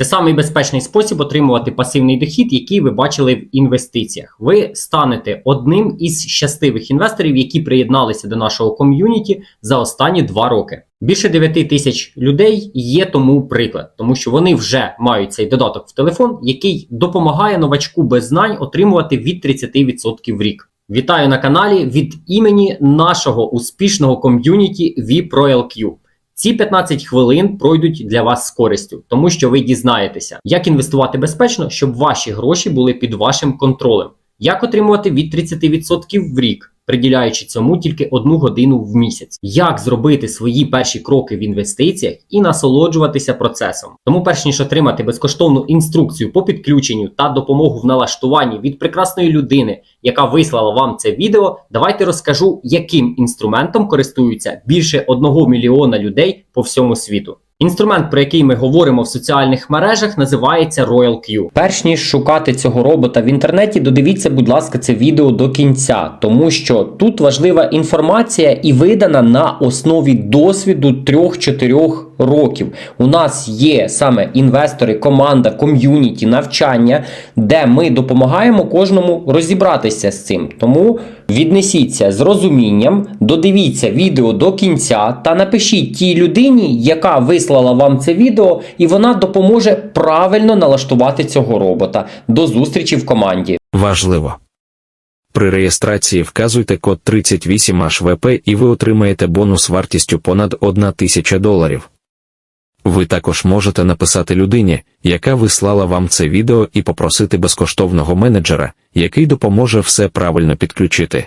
Це самий безпечний спосіб отримувати пасивний дохід, який ви бачили в інвестиціях. Ви станете одним із щасливих інвесторів, які приєдналися до нашого ком'юніті за останні два роки. Більше 9 тисяч людей є тому приклад, тому що вони вже мають цей додаток в телефон, який допомагає новачку без знань отримувати від 30% в рік. Вітаю на каналі від імені нашого успішного ком'юніті VProLQ. Ці 15 хвилин пройдуть для вас з користю, тому що ви дізнаєтеся, як інвестувати безпечно, щоб ваші гроші були під вашим контролем, як отримувати від 30% в рік, приділяючи цьому тільки одну годину в місяць, як зробити свої перші кроки в інвестиціях і насолоджуватися процесом. Тому, перш ніж отримати безкоштовну інструкцію по підключенню та допомогу в налаштуванні від прекрасної людини, яка вислала вам це відео, давайте розкажу, яким інструментом користуються більше 1 мільйона людей по всьому світу. Інструмент, про який ми говоримо в соціальних мережах, називається Royal Q. Перш ніж шукати цього робота в інтернеті, додивіться, будь ласка, це відео до кінця, тому що тут важлива інформація і видана на основі досвіду 3-4 років. У нас є саме інвестори, команда, ком'юніті, навчання, де ми допомагаємо кожному розібратися з цим. Тому віднесіться з розумінням, додивіться відео до кінця та напишіть тій людині, яка вислала вам це відео, і вона допоможе правильно налаштувати цього робота. До зустрічі в команді. Важливо. При реєстрації вказуйте код 38HVP і ви отримаєте бонус вартістю понад 1 тисяча доларів. Ви також можете написати людині, яка вислала вам це відео, і попросити безкоштовного менеджера, який допоможе все правильно підключити.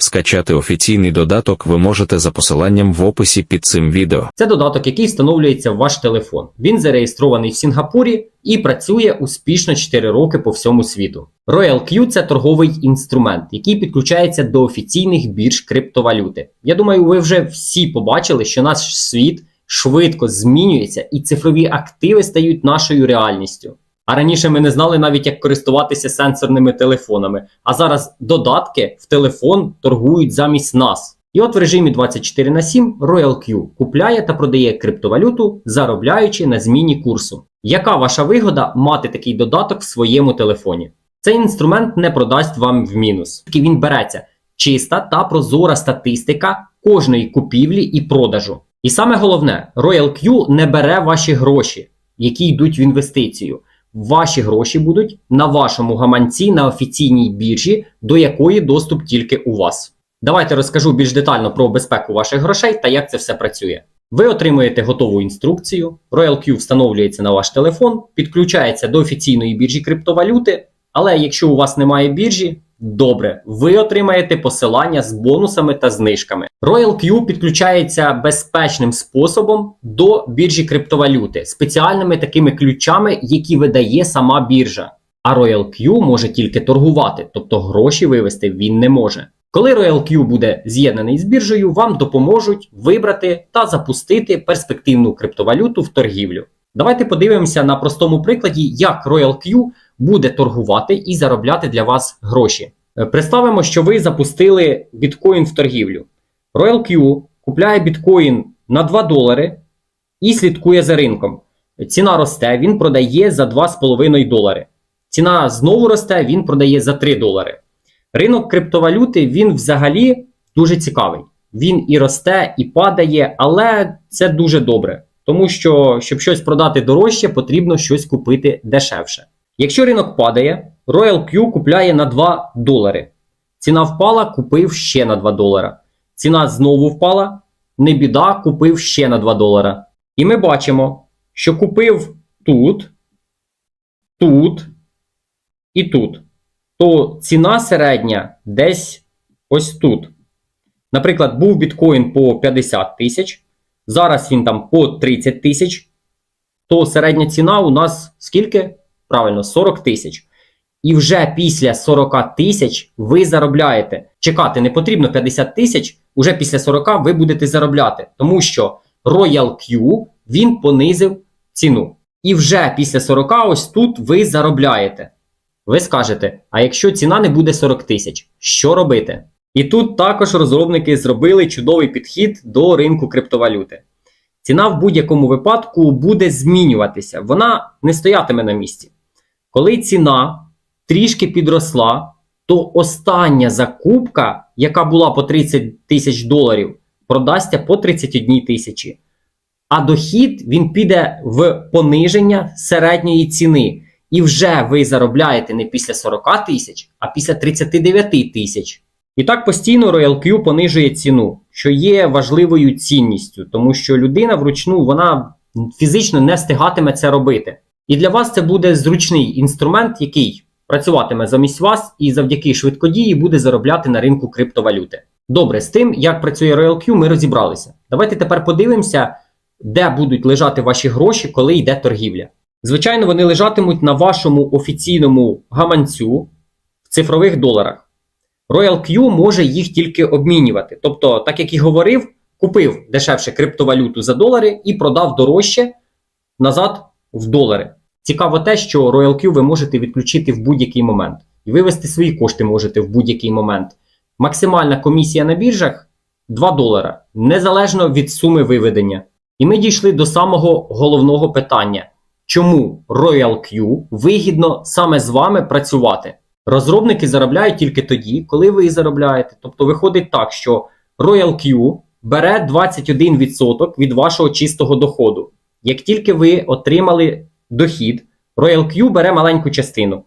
Скачати офіційний додаток ви можете за посиланням в описі під цим відео. Це додаток, який встановлюється в ваш телефон. Він зареєстрований в Сінгапурі і працює успішно 4 роки по всьому світу. Royal Q – це торговий інструмент, який підключається до офіційних бірж криптовалюти. Я думаю, ви вже всі побачили, що наш світ швидко змінюється і цифрові активи стають нашою реальністю. А раніше ми не знали навіть, як користуватися сенсорними телефонами. А зараз додатки в телефон торгують замість нас. І от в режимі 24 на 7 Royal Q купляє та продає криптовалюту, заробляючи на зміні курсу. Яка ваша вигода мати такий додаток в своєму телефоні? Цей інструмент не продасть вам в мінус. Він береться чиста та прозора статистика кожної купівлі і продажу. І саме головне, Royal Q не бере ваші гроші, які йдуть в інвестицію. Ваші гроші будуть на вашому гаманці на офіційній біржі, до якої доступ тільки у вас. Давайте розкажу більш детально про безпеку ваших грошей та як це все працює. Ви отримуєте готову інструкцію. Royal Q встановлюється на ваш телефон, підключається до офіційної біржі криптовалюти. Але якщо у вас немає біржі, добре, ви отримаєте посилання з бонусами та знижками. Royal Q підключається безпечним способом до біржі криптовалюти, спеціальними такими ключами, які видає сама біржа. А Royal Q може тільки торгувати, тобто гроші вивести він не може. Коли Royal Q буде з'єднаний з біржею, вам допоможуть вибрати та запустити перспективну криптовалюту в торгівлю. Давайте подивимося на простому прикладі, як Royal Q буде торгувати і заробляти для вас гроші. Е, Представимо, що ви запустили біткоін в торгівлю. Royal Q купляє біткоін на 2 долари і слідкує за ринком. Ціна росте, він продає за 2,5 долари. Ціна знову росте, він продає за 3 долари. Ринок криптовалюти він взагалі дуже цікавий. Він і росте, і падає, але це дуже добре. Тому що, щоб щось продати дорожче, потрібно щось купити дешевше. Якщо ринок падає, Royal Q купляє на 2 долари. Ціна впала, купив ще на 2 долара. Ціна знову впала, не біда, купив ще на 2 долара. І ми бачимо, що купив тут, тут і тут. То ціна середня десь ось тут. Наприклад, був біткоін по 50 тисяч, зараз він там по 30 тисяч, то середня ціна у нас скільки? Правильно, 40 тисяч. І вже після 40 тисяч ви заробляєте. Чекати не потрібно 50 тисяч, уже після 40 ви будете заробляти, тому що Royal Q він понизив ціну. І вже після 40 ось тут ви заробляєте. Ви скажете, а якщо ціна не буде 40 тисяч, що робити? І тут також розробники зробили чудовий підхід до ринку криптовалюти. ціна в будь-якому випадку буде змінюватися. Вона не стоятиме на місці. Коли ціна трішки підросла, то остання закупка, яка була по 30 тисяч доларів, продасться по 31 тисячі. А дохід він піде в пониження середньої ціни. І вже ви заробляєте не після 40 тисяч, а після 39 тисяч. І так постійно Royal Q понижує ціну, що є важливою цінністю, тому що людина вручну вона фізично не встигатиме це робити. І для вас це буде зручний інструмент, який працюватиме замість вас і завдяки швидкодії буде заробляти на ринку криптовалюти. Добре, з тим, як працює Royal Q, ми розібралися. Давайте тепер подивимося, де будуть лежати ваші гроші, коли йде торгівля. Звичайно, вони лежатимуть на вашому офіційному гаманцю в цифрових доларах. Royal Q може їх тільки обмінювати. Тобто, так як і говорив, купив дешевше криптовалюту за долари і продав дорожче назад в долари. Цікаво те, що Royal Q ви можете відключити в будь-який момент. І вивести свої кошти можете в будь-який момент. Максимальна комісія на біржах 2 долара, незалежно від суми виведення. І ми дійшли до самого головного питання: чому Royal Q вигідно саме з вами працювати? Розробники заробляють тільки тоді, коли ви і заробляєте. Тобто виходить так, що Royal Q бере 21% від вашого чистого доходу. Як тільки ви отримали дохід, Royal Q бере маленьку частину.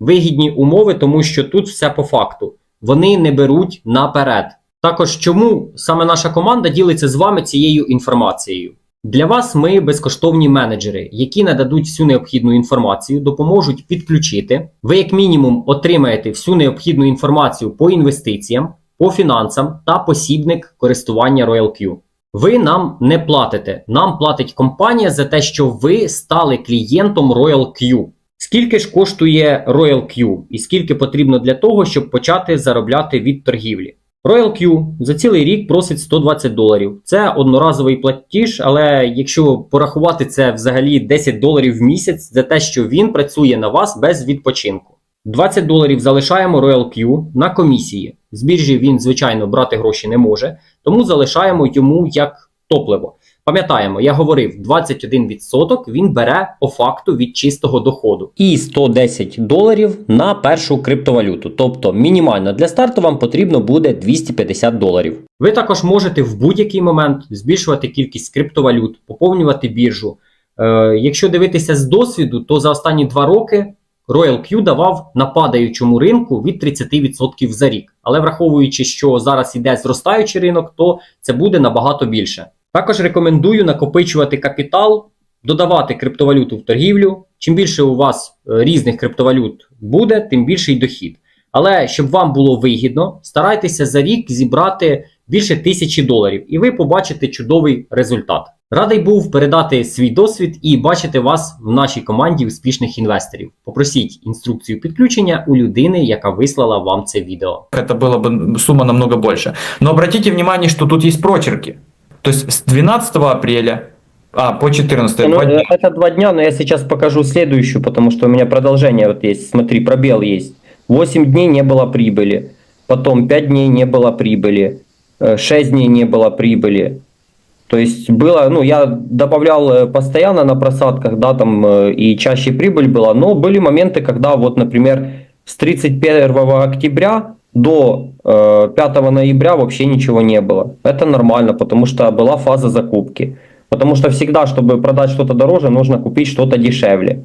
Вигідні умови, тому що тут все по факту. Вони не беруть наперед. Також чому саме наша команда ділиться з вами цією інформацією? Для вас ми безкоштовні менеджери, які нададуть всю необхідну інформацію, допоможуть підключити. Ви, як мінімум, отримаєте всю необхідну інформацію по інвестиціям, по фінансам та посібник користування Royal Q. Ви нам не платите. Нам платить компанія за те, що ви стали клієнтом Royal Q. Скільки ж коштує Royal Q і скільки потрібно для того, щоб почати заробляти від торгівлі? Royal Q за цілий рік просить 120 доларів. Це одноразовий платіж, але якщо порахувати це взагалі 10 доларів в місяць за те, що він працює на вас без відпочинку. 20 доларів залишаємо Royal Q на комісії. З біржі він, звичайно, брати гроші не може, тому залишаємо йому як топливо. Пам'ятаємо, я говорив, 21% він бере по факту від чистого доходу. І 110 доларів на першу криптовалюту. Тобто мінімально для старту вам потрібно буде 250 доларів. Ви також можете в будь-який момент збільшувати кількість криптовалют, поповнювати біржу. Е, якщо дивитися з досвіду, то за останні два роки Royal Q давав на падаючому ринку від 30% за рік. Але враховуючи, що зараз іде зростаючий ринок, то це буде набагато більше. Також рекомендую накопичувати капітал, додавати криптовалюту в торгівлю. Чим більше у вас е, різних криптовалют буде, тим більший дохід. Але щоб вам було вигідно, старайтеся за рік зібрати більше тисячі доларів, і ви побачите чудовий результат. Радий був передати свій досвід і бачити вас в нашій команді успішних інвесторів. Попросіть інструкцію підключення у людини, яка вислала вам це відео. это была бы сумма намного больше. Но обратите внимание, что тут есть прочерки. То есть с 12 апреля а, по 14 Ну, два дня. это два дня, но я сейчас покажу следующую, потому что у меня продолжение вот есть. Смотри, пробел есть. 8 дней не было прибыли. Потом 5 дней не было прибыли. 6 дней не было прибыли. То есть было, ну, я добавлял э, постоянно на просадках, да, там э, и чаще прибыль была, но были моменты, когда вот, например, с 31 октября до э, 5 ноября вообще ничего не было. Это нормально, потому что была фаза закупки. Потому что всегда, чтобы продать что-то дороже, нужно купить что-то дешевле.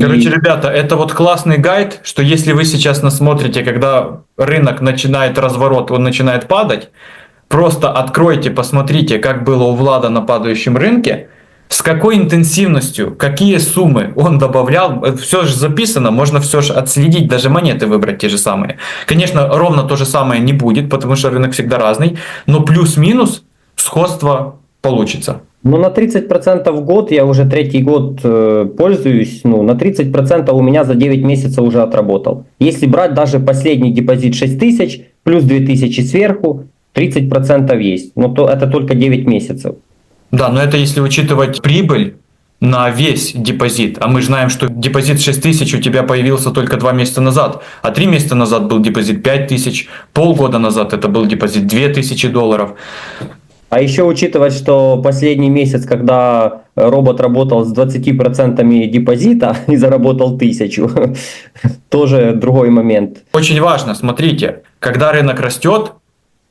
Короче, И- ребята, это вот классный гайд, что если вы сейчас нас смотрите, когда рынок начинает разворот, он начинает падать, просто откройте, посмотрите, как было у Влада на падающем рынке, с какой интенсивностью, какие суммы он добавлял, все же записано, можно все же отследить, даже монеты выбрать те же самые. Конечно, ровно то же самое не будет, потому что рынок всегда разный, но плюс-минус сходство получится. Ну, на 30% в год, я уже третий год э, пользуюсь, ну, на 30% у меня за 9 месяцев уже отработал. Если брать даже последний депозит 6 тысяч, плюс 2000 сверху, 30% есть. Но то, это только 9 месяцев. Да, но это если учитывать прибыль на весь депозит. А мы же знаем, что депозит 6 тысяч у тебя появился только 2 месяца назад, а 3 месяца назад был депозит 5 тысяч, полгода назад это был депозит 2 тысячи долларов. А еще учитывать, что последний месяц, когда робот работал с 20% депозита и заработал тысячу, тоже другой момент. Очень важно, смотрите, когда рынок растет,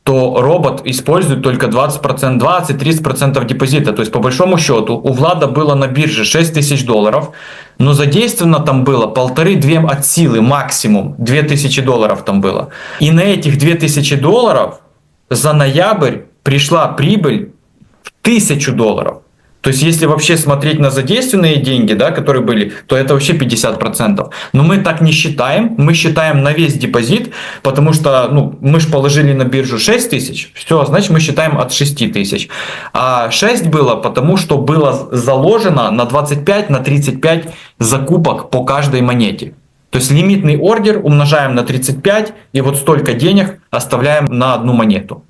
то робот использует только 20%, 20-30% депозита. То есть, по большому счету, у Влада было на бирже 6 тысяч долларов, но задействовано там было полторы-две от силы максимум, 2000 долларов там было. И на этих 2000 долларов за ноябрь пришла прибыль в 1000 долларов. То есть, если вообще смотреть на задействованные деньги, да, которые были, то это вообще 50%. Но мы так не считаем, мы считаем на весь депозит, потому что ну, мы же положили на биржу 6 тысяч, все, значит мы считаем от 6 тысяч. А 6 было потому, что было заложено на 25, на 35 закупок по каждой монете. То есть лимитный ордер умножаем на 35 и вот столько денег оставляем на одну монету.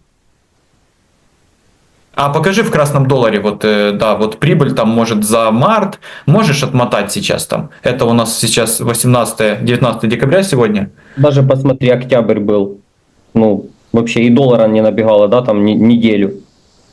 А покажи в красном долларе, вот, э, да, вот прибыль там может за март, можешь отмотать сейчас там. Это у нас сейчас 18-19 декабря сегодня. Даже посмотри, октябрь был. Ну, вообще и доллара не набегало, да, там не- неделю.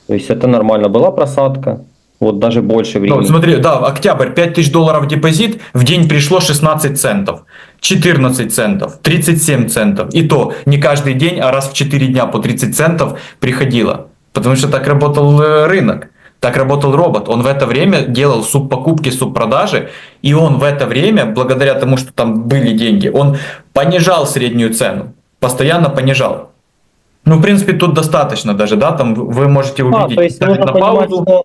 То есть это нормально. Была просадка. Вот даже больше Ну, времени. смотри, да, октябрь 5000 долларов депозит, в день пришло 16 центов, 14 центов, 37 центов. И то не каждый день, а раз в 4 дня по 30 центов приходило. Потому что так работал э, рынок. Так работал робот. Он в это время делал субпокупки, субпродажи, и он в это время, благодаря тому, что там были деньги, он понижал среднюю цену. Постоянно понижал. Ну, в принципе, тут достаточно даже, да, там вы можете А, увидеть то есть нужно на понимать, паузу. что,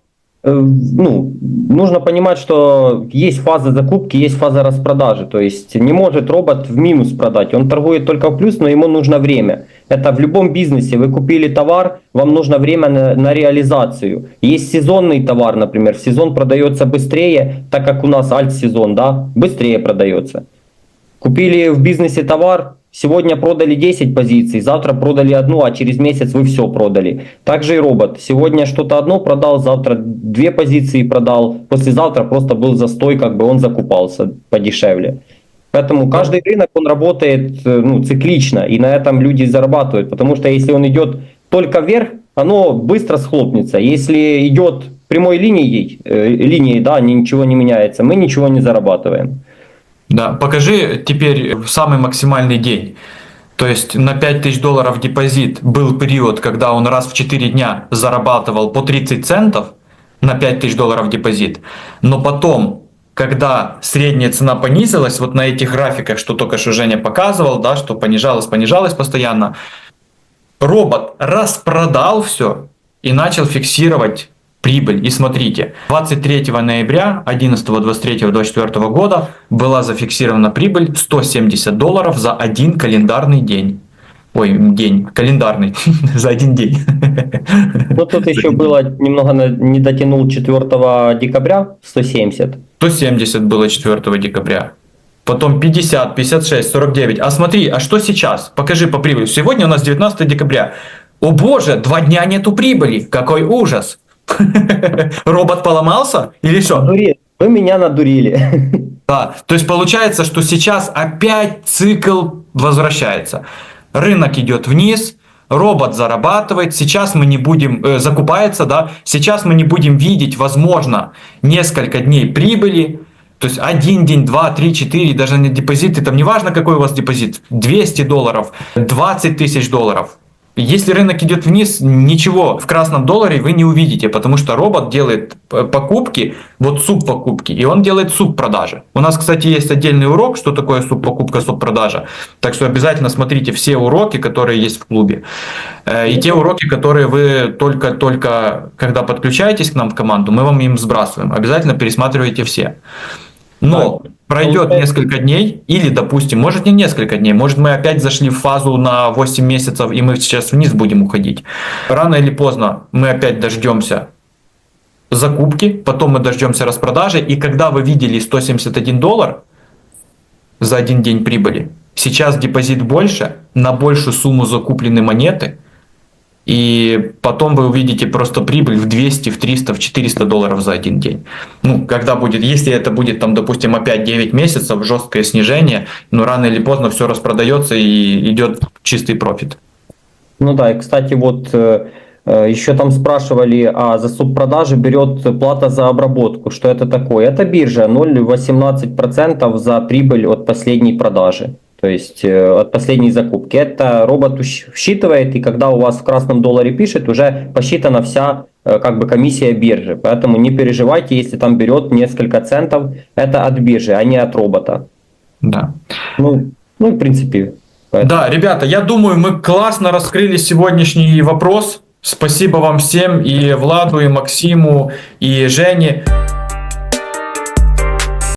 ну, нужно понимать, что есть фаза закупки, есть фаза распродажи. То есть не может робот в минус продать. Он торгует только в плюс, но ему нужно время. Это в любом бизнесе. Вы купили товар, вам нужно время на, на реализацию. Есть сезонный товар, например. В сезон продается быстрее, так как у нас альт-сезон, да, быстрее продается. Купили в бизнесе товар, сегодня продали 10 позиций, завтра продали одну, а через месяц вы все продали. Также и робот. Сегодня что-то одно продал, завтра две позиции продал, послезавтра просто был застой, как бы он закупался подешевле. Поэтому каждый рынок, он работает э, ну, циклично, и на этом люди зарабатывают. Потому что если он идет только вверх, оно быстро схлопнется. Если идет прямой линией, э, линией, да, ничего не меняется, мы ничего не зарабатываем. Да, покажи теперь самый максимальный день. То есть на 5000 долларов депозит был период, когда он раз в 4 дня зарабатывал по 30 центов на 5000 долларов депозит. Но потом, когда средняя цена понизилась, вот на этих графиках, что только что Женя показывал, да, что понижалась, понижалась постоянно, робот распродал все и начал фиксировать прибыль. И смотрите, 23 ноября 11, 23, 24 года была зафиксирована прибыль 170 долларов за один календарный день. Ой, день, календарный, за один день. Ну, тут еще было, немного не дотянул 4 декабря 170. 170 было 4 декабря. Потом 50, 56, 49. А смотри, а что сейчас? Покажи по прибыли. Сегодня у нас 19 декабря. О боже, два дня нету прибыли. Какой ужас. Робот поломался или что? Надурили. Вы меня надурили. Да, то есть получается, что сейчас опять цикл возвращается. Рынок идет вниз, робот зарабатывает, сейчас мы не будем, э, закупается, да, сейчас мы не будем видеть, возможно, несколько дней прибыли, то есть один день, два, три, четыре, даже не депозиты, там неважно какой у вас депозит, 200 долларов, 20 тысяч долларов. Если рынок идет вниз, ничего в красном долларе вы не увидите, потому что робот делает п- покупки, вот субпокупки, и он делает субпродажи. У нас, кстати, есть отдельный урок, что такое субпокупка, субпродажа. Так что обязательно смотрите все уроки, которые есть в клубе. Э, И те уроки, которые вы только-только, когда подключаетесь к нам в команду, мы вам им сбрасываем. Обязательно пересматривайте все. Но пройдет Получается- несколько дней, или, допустим, может не несколько дней, может мы опять зашли в фазу на 8 месяцев, и мы сейчас вниз будем уходить. Рано или поздно мы опять дождемся закупки, потом мы дождемся распродажи, и когда вы видели 171 доллар за один день прибыли, сейчас депозит больше, на большую сумму закуплены монеты, и потом вы увидите просто прибыль в 200, в 300, в 400 долларов за один день. Ну, когда будет, если это будет там, допустим, опять 9 месяцев, жесткое снижение, ну, рано или поздно все распродается и идет чистый профит. Ну да, и кстати, вот э, Э, Еще там спрашивали, а за субпродажи берет плата за обработку. Что это такое? Это биржа 0,18% за прибыль от последней продажи. То есть э, от последней закупки. Это робот считывает, и когда у вас в красном долларе пишет, уже посчитана вся э, как бы комиссия биржи. Поэтому не переживайте, если там берет несколько центов, это от биржи, а не от робота. Да. Ну, ну в принципе. поэтому- Да, ребята, я думаю, мы классно раскрыли сегодняшний вопрос. Спасибо вам всем, и Владу, и Максиму, и Жене.